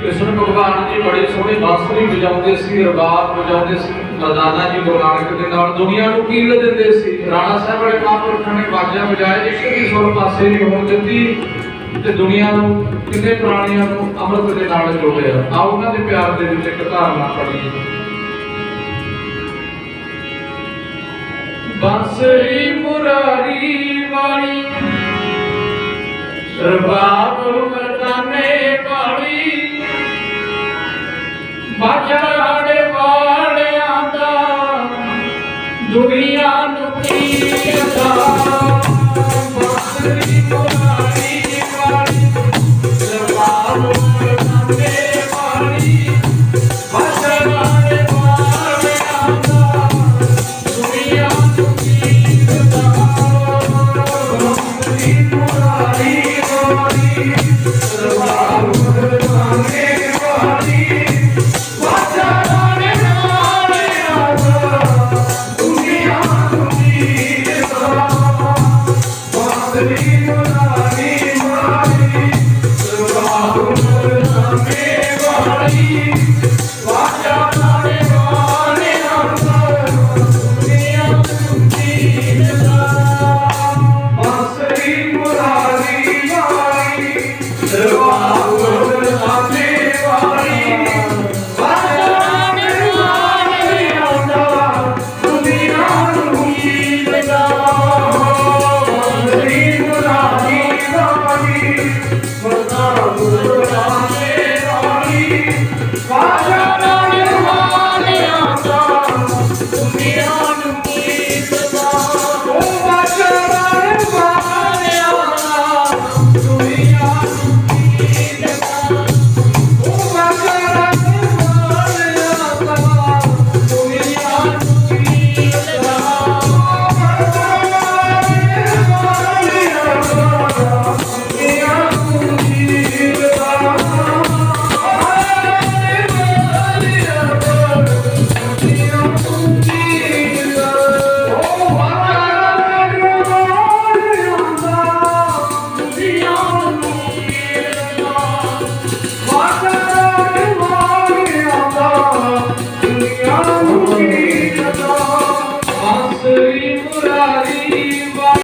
ਕ੍ਰਿਸ਼ਨ ਭਗਵਾਨ ਜੀ ਬੜੀ ਸੋਹਣੀ ਬਾਂਸੁਰੀ ਵਜਾਉਂਦੇ ਸੀ, ਰਬਾਬ ਵਜਾਉਂਦੇ ਸੀ, ਮਰਦਾਨਾ ਜੀ ਗੁਰੂ ਨਾਨਕ ਦੇ ਨਾਲ ਦੁਨੀਆ ਨੂੰ ਕੀਲ ਦਿੰਦੇ ਸੀ। ਰਾਣਾ ਸਾਹਿਬ ਵਾਲੇ ਮਹਾਂਪੁਰਖਾਂ ਨੇ ਬਾਜਾ ਵਜਾਏ ਇੱਕ ਵੀ ਸੁਰ ਪਾਸੇ ਨਹੀਂ ਹੋਣ ਦਿੱਤੀ, ਤੇ ਦੁਨੀਆ ਨੂੰ, ਕਿੰਨੇ ਪ੍ਰਾਣੀਆਂ ਨੂੰ ਅੰਮ੍ਰਿਤ ਦੇ ਨਾਲ ਜੋੜਿਆ। ਆਓ ਉਹਨਾਂ ਦੇ ਪਿਆਰ ਦੇ ਵਿੱਚ ਇੱਕ ਧਾਰਨਾ ਪੜੀਏ ਬੰਸਰੀ ਮੁਰਾਰੀ ਵਾਲੀ ਸਰਬਾਬ ਮਰਦਾਨੇ ਵਾਲੀ ਦੁਨੀਆ ਨੂੰ